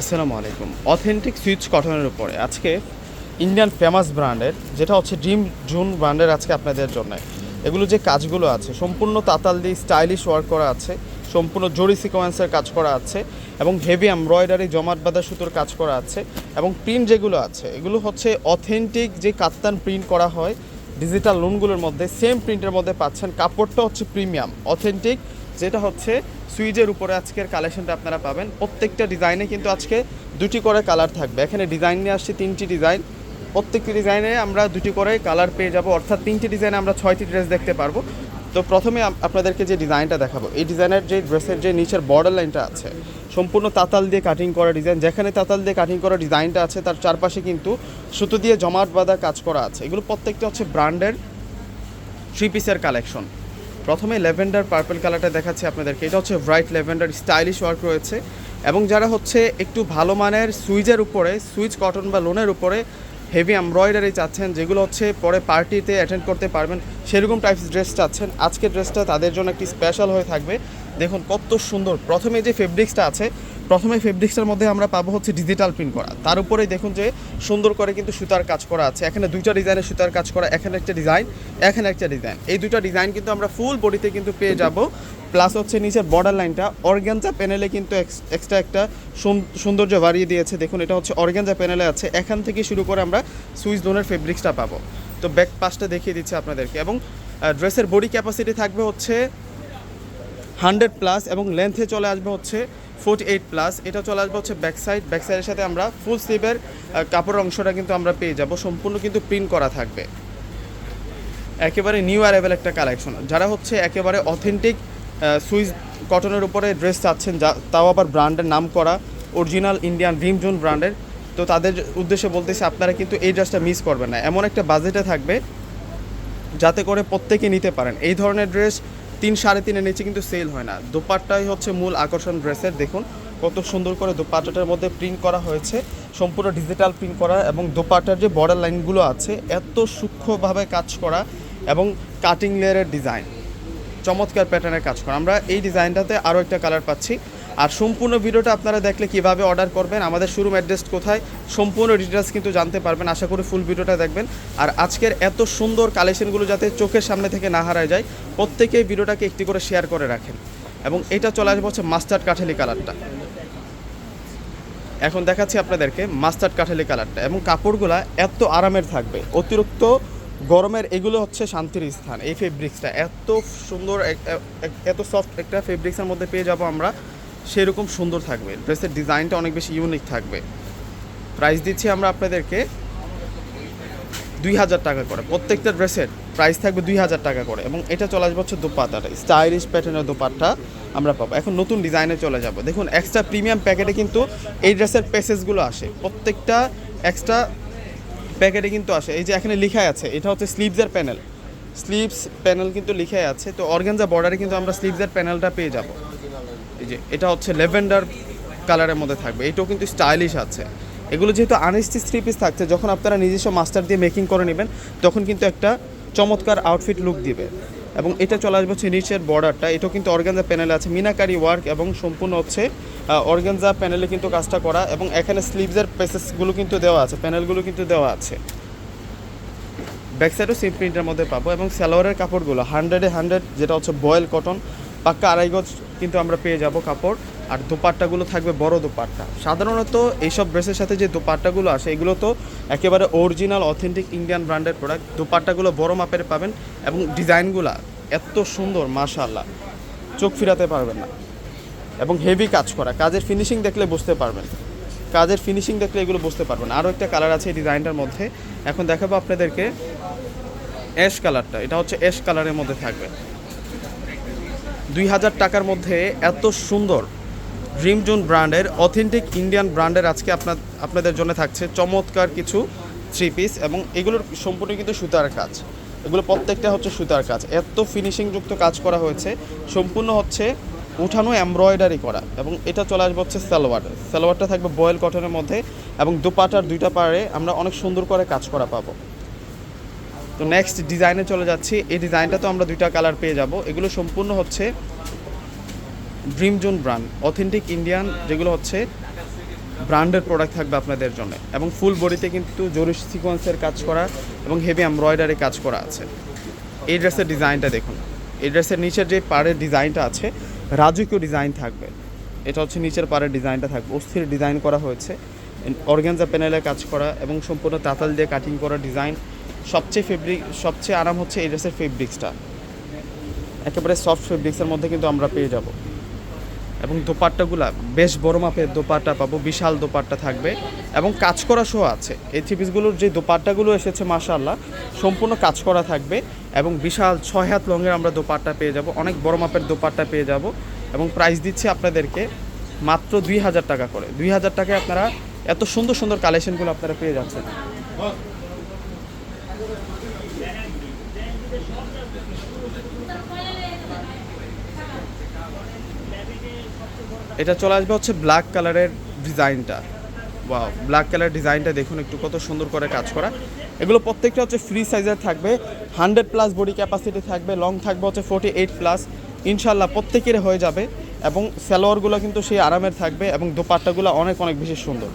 আসসালামু আলাইকুম। Authentic switch কটনের উপরে আজকে ইন্ডিয়ান ফেমাস ব্র্যান্ডের যেটা হচ্ছে ড্রিম জুন ব্র্যান্ডের আজকে আপনাদের জন্য। এগুলো যে কাজগুলো আছে, সম্পূর্ণ তাতাল দিয়ে স্টাইলিশ ওয়ার্ক করা আছে, সম্পূর্ণ জরি সিকোয়েন্সের কাজ করা আছে, এবং হেভি এমব্রয়ডারি জমাট বাঁধা সুতোর কাজ করা আছে, এবং প্রিন্ট যেগুলো আছে, এগুলো হচ্ছে অথেন্টিক যে কাত্তান প্রিন্ট করা হয় ডিজিটাল লোনগুলোর মধ্যে সেম প্রিন্টের মধ্যে পাচ্ছেন। কাপড়টা হচ্ছে প্রিমিয়াম অথেন্টিক যেটা হচ্ছে সুইজের উপরে আজকের কালেকশনটা আপনারা পাবেন। প্রত্যেকটা ডিজাইনে কিন্তু আজকে দুটি করে কালার থাকবে। এখানে ডিজাইন নিয়ে আসছে তিনটি ডিজাইন। প্রত্যেকটি ডিজাইনে আমরা দুটি করে কালার পেয়ে যাব। অর্থাৎ তিনটি ডিজাইনে আমরা ছয়টি ড্রেস দেখতে পারব। তো প্রথমে আপনাদেরকে যে ডিজাইনটা দেখাবো, এই ডিজাইনের যে ড্রেসের যে নিচের বর্ডার লাইনটা আছে, সম্পূর্ণ তাতাল দিয়ে কাটিং করা ডিজাইন যেখানে তাতাল দিয়ে কাটিং করা ডিজাইনটা আছে, তার চারপাশে কিন্তু সুতো দিয়ে জমাট বাঁধা কাজ করা আছে। এগুলো প্রত্যেকটা হচ্ছে ব্র্যান্ডের থ্রি পিসের কালেকশন প্রথমে ল্যাভেন্ডার পার্পল কালারটা দেখাচ্ছি আপনাদেরকে। এটা হচ্ছে ব্রাইট ল্যাভেন্ডার, স্টাইলিশ ওয়ার্ক রয়েছে। এবং যারা হচ্ছে একটু ভালো মানের সুইজের উপরে সুইচ কটন বা লোনের উপরে হেভি এমব্রয়ডারি চাচ্ছেন, যেগুলো হচ্ছে পরে পার্টিতে অ্যাটেন্ড করতে পারবেন, সেরকম টাইপস ড্রেস চাচ্ছেন। আজকের ড্রেসটা তাদের জন্য একটি স্পেশাল হয়ে থাকবে। দেখুন কত সুন্দর। প্রথমে যে ফেব্রিক্সটা আছে প্রথমে ফেব্রিক্সের মধ্যে আমরা পাবো হচ্ছে ডিজিটাল প্রিন্ট করা। তার উপরেই দেখুন যে সুন্দর করে কিন্তু সুতার কাজ করা আছে। এখানে দুইটা ডিজাইনের সুতার কাজ করা, এখানে একটা ডিজাইন এখানে একটা ডিজাইন এই দুইটা ডিজাইন কিন্তু আমরা ফুল বডিতে কিন্তু পেয়ে যাব। প্লাস হচ্ছে নিচের বর্ডার লাইনটা অর্গ্যানজা প্যানেলে কিন্তু এক্সট্রা একটা সৌন্দর্য বাড়িয়ে দিয়েছে। দেখুন, এটা হচ্ছে অর্গ্যানজা প্যানেলে আছে। এখান থেকে শুরু করে আমরা সুইচ দোনের ফেব্রিক্সটা পাবো। তো ব্যাক পাসটা দেখিয়ে দিচ্ছে আপনাদেরকে। এবং ড্রেসের বডি ক্যাপাসিটি থাকবে হচ্ছে হান্ড্রেড প্লাস এবং লেন্থে চলে আসবে হচ্ছে ফোর্টি এইট প্লাস এটা চলে আসবে হচ্ছে ব্যাক সাইড ব্যাক সাথে আমরা ফুল স্লিভের কাপড়ের অংশটা কিন্তু আমরা পেয়ে যাব। সম্পূর্ণ কিন্তু প্রিন্ট করা থাকবে। একেবারে নিউ অ্যারাইভেল একটা কালেকশন যারা হচ্ছে একেবারে অথেন্টিক সুইস কটনের উপরে ড্রেস চাচ্ছেন, যা, তাও আবার ব্র্যান্ডের নাম করা অরিজিনাল ইন্ডিয়ান ড্রিম জোন ব্র্যান্ডের তো তাদের উদ্দেশ্যে বলতেছি, আপনারা কিন্তু এই ড্রেসটা মিস করবেন না। এমন একটা বাজেটে থাকবে, যাতে করে প্রত্যেকে নিতে পারেন। এই ধরনের ড্রেস তিন সাড়ে তিনের নিচে কিন্তু সেল হয় না। দোপাট্টাই হচ্ছে মূল আকর্ষণ ড্রেসের। দেখুন, কত সুন্দর করে দোপাট্টাটার মধ্যে প্রিন্ট করা হয়েছে। সম্পূর্ণ ডিজিটাল প্রিন্ট করা এবং দোপাট্টার যে বর্ডার লাইনগুলো আছে, এত সূক্ষ্মভাবে কাজ করা এবং কাটিং লেয়ারের ডিজাইন চমৎকার প্যাটার্নের কাজ করা। আমরা এই ডিজাইনটাতে আরও একটা কালার পাচ্ছি। আর সম্পূর্ণ ভিডিওটা আপনারা দেখলে কীভাবে অর্ডার করবেন, আমাদের শোরুম অ্যাড্রেস কোথায়, সম্পূর্ণ ডিটেলস কিন্তু জানতে পারবেন, আশা করি ফুল ভিডিওটা দেখবেন। আর আজকের এত সুন্দর কালেকশনগুলো যাতে চোখের সামনে থেকে না হারায় যায় প্রত্যেকেই ভিডিওটাকে একটি করে শেয়ার করে রাখেন। এবং এটা চলে আসবে হচ্ছে মাস্টার্ড কাঠালি কালারটা এখন দেখাচ্ছি আপনাদেরকে মাস্টার্ড কাঠালি কালারটা এবং কাপড়গুলা এত আরামের থাকবে, অতিরিক্ত গরমের এগুলো হচ্ছে শান্তির স্থান, এই ফেব্রিক্সটা এত সুন্দর এত সফট একটা ফেব্রিক্সের মধ্যে পেয়ে যাব আমরা। সেরকম সুন্দর থাকবে। ড্রেসের ডিজাইনটা অনেক বেশি ইউনিক থাকবে। প্রাইস দিচ্ছি আমরা আপনাদেরকে দুই হাজার টাকা করে। প্রত্যেকটা ড্রেসের প্রাইস থাকবে দুই হাজার টাকা করে এবং এটা চলে আসবে হচ্ছে দোপাট্টাটা। স্টাইলিশ প্যাটার্নের দোপাট্টা আমরা পাবো। এখন নতুন ডিজাইনে চলে যাব। দেখুন এক্সট্রা প্রিমিয়াম প্যাকেটে কিন্তু এই ড্রেসের প্যাসেজগুলো আসে। প্রত্যেকটা এক্সট্রা প্যাকেটে কিন্তু আসে। এই যে এখানে লেখাই আছে, এটা হচ্ছে স্লিভসের প্যানেল স্লিভস প্যানেল কিন্তু লিখাই আছে। তো অর্গানজা বর্ডারে কিন্তু আমরা স্লিভসের প্যানেলটা পেয়ে যাব। যে এটা হচ্ছে লেভেন্ডার কালারের মধ্যে থাকবে। এটাও কিন্তু স্টাইলিশ আছে। এগুলো যেহেতু আনস্টিচ থ্রি পিস থাকছে, যখন আপনারা নিজস্ব মাস্টার দিয়ে মেকিং করে নেবেন, তখন কিন্তু একটা চমৎকার আউটফিট লুক দিবে। এবং এটা চলে আসবে হচ্ছে নিচের বর্ডারটা এটাও কিন্তু অর্গানজা প্যানেলে আছে। মিনাকারি ওয়ার্ক এবং সম্পূর্ণ হচ্ছে অর্গানজা প্যানেলে কিন্তু কাজটা করা এবং এখানে স্লিভসের পেসেসগুলো কিন্তু দেওয়া আছে প্যানেলগুলো কিন্তু দেওয়া আছে। ব্যাক সাইডও সেম প্রিন্টের মধ্যে পাবো এবং সালোয়ারের কাপড়গুলো হান্ড্রেডে হান্ড্রেড যেটা হচ্ছে বয়েল কটন পাক্কা আড়াই গজ কিন্তু আমরা পেয়ে যাব কাপড়। আর দোপাট্টাগুলো থাকবে বড় দোপাট্টা। সাধারণত এইসব ড্রেসের সাথে যে দোপাট্টাগুলো আসে, এগুলো তো একেবারে অরিজিনাল অথেন্টিক ইন্ডিয়ান ব্র্যান্ডের প্রোডাক্ট দোপাট্টাগুলো বড় মাপের পাবেন এবং ডিজাইনগুলো এত সুন্দর, মাশাআল্লাহ। চোখ ফিরাতে পারবেন না। এবং হেভি কাজ করা। কাজের ফিনিশিং দেখলে বুঝতে পারবেন। কাজের ফিনিশিং দেখলে এগুলো বুঝতে পারবেন। আরও একটা কালার আছে এই ডিজাইনটার মধ্যে। এখন দেখাবো আপনাদেরকে অ্যাশ কালারটা এটা হচ্ছে অ্যাশ কালারের মধ্যে থাকবে। দুই হাজার টাকার মধ্যে এত সুন্দর ড্রিম জোন ব্র্যান্ডের, অথেন্টিক ইন্ডিয়ান ব্র্যান্ডের আজকে আপনার আপনাদের জন্য থাকছে চমৎকার কিছু থ্রি পিস এবং এগুলোর সম্পূর্ণ কিন্তু সুতার কাজ। এগুলো প্রত্যেকটা হচ্ছে সুতার কাজ। এত ফিনিশিংযুক্ত কাজ করা হয়েছে। সম্পূর্ণ হচ্ছে উঠানো এমব্রয়ডারি করা এবং এটা চলে আসবে হচ্ছে সালোয়ার। সালোয়ারটা থাকবে বয়েল কটনের মধ্যে এবং দুপাটার দুইটা পাড়ে আমরা অনেক সুন্দর করে কাজ করা পাবো। তো নেক্সট ডিজাইনে চলে যাচ্ছি। এই ডিজাইনটা তো আমরা দুইটা কালার পেয়ে যাব। এগুলো সম্পূর্ণ হচ্ছে dream zone brand authentic Indian যেগুলো হচ্ছে ব্র্যান্ডের প্রোডাক্ট থাকবে আপনাদের জন্য। এবং ফুল বডিতে কিন্তু জরি সিকোয়েন্সের কাজ করা এবং হেভি এমব্রয়ডারি কাজ করা আছে। এই ড্রেসের ডিজাইনটা দেখুন। এই ড্রেসের নিচের যে পাড়ের ডিজাইনটা আছে, রাজকীয় ডিজাইন থাকবে। এটা হচ্ছে নিচের পাড়ের ডিজাইনটা থাকবে। অস্থির ডিজাইন করা হয়েছে। অর্গানজা প্যানেলে কাজ করা এবং সম্পূর্ণ তাতাল দিয়ে কাটিং করা ডিজাইন সবচেয়ে ফেব্রিক সবচেয়ে আরাম হচ্ছে এই ড্রেসের ফেব্রিক্সটা একেবারে সফট ফেব্রিক্সের মধ্যে কিন্তু আমরা পেয়ে যাব। এবং দোপাট্টাগুলা, বেশ বড় মাপের দোপাট্টা পাবো, বিশাল দোপাট্টা থাকবে। এবং কাজ করা শো আছে। এই থ্রি পিসগুলোর যে দোপাট্টাগুলো এসেছে মাশাল্লাহ সম্পূর্ণ কাজ করা থাকবে। এবং বিশাল ছয় হাত লঙের আমরা দোপাট্টা পেয়ে যাব। অনেক বড় মাপের দোপাট্টা পেয়ে যাব। এবং প্রাইস দিচ্ছি আপনাদেরকে মাত্র দুই হাজার টাকা করে। দুই হাজার টাকায় আপনারা এত সুন্দর সুন্দর কালেকশনগুলো আপনারা পেয়ে যাচ্ছেন। এটা চলে আসবে হচ্ছে ব্ল্যাক কালারের ডিজাইনটা। ওয়াও ব্ল্যাক কালার ডিজাইনটা দেখুন একটু কত সুন্দর করে কাজ করা। এগুলো প্রত্যেকটা হচ্ছে ফ্রি সাইজের থাকবে হান্ড্রেড প্লাস বডি ক্যাপাসিটি থাকবে লং থাকবে হচ্ছে ফোর্টি এইট প্লাস ইনশাল্লাহ প্রত্যেকের হয়ে যাবে এবং সালোয়ারগুলো কিন্তু সেই আরামের থাকবে এবং দোপাট্টাগুলো অনেক অনেক বেশি সুন্দর।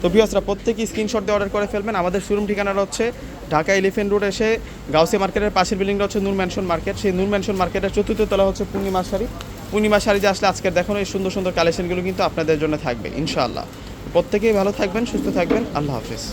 তো বিয়াসরা প্রত্যেকেই স্ক্রিনশট দিয়ে অর্ডার করে ফেলবেন। আমাদের শোরুম ঠিকানাটা হচ্ছে ঢাকা এলিফেন্ট রোড এসে গাউসি মার্কেটের পাশের বিল্ডিংটা হচ্ছে নূর ম্যানশন মার্কেট সেই নূর ম্যানশন মার্কেটের চতুর্থ তলা হচ্ছে পূর্ণিমা শাড়ি পূর্ণিমা শাড়ি যে আসলে আজকের দেখুন এই সুন্দর সুন্দর কালেকশনগুলো কিন্তু আপনাদের জন্য থাকবে, ইনশাআল্লাহ। প্রত্যেকেই ভালো থাকবেন, সুস্থ থাকবেন, আল্লাহ হাফিজ।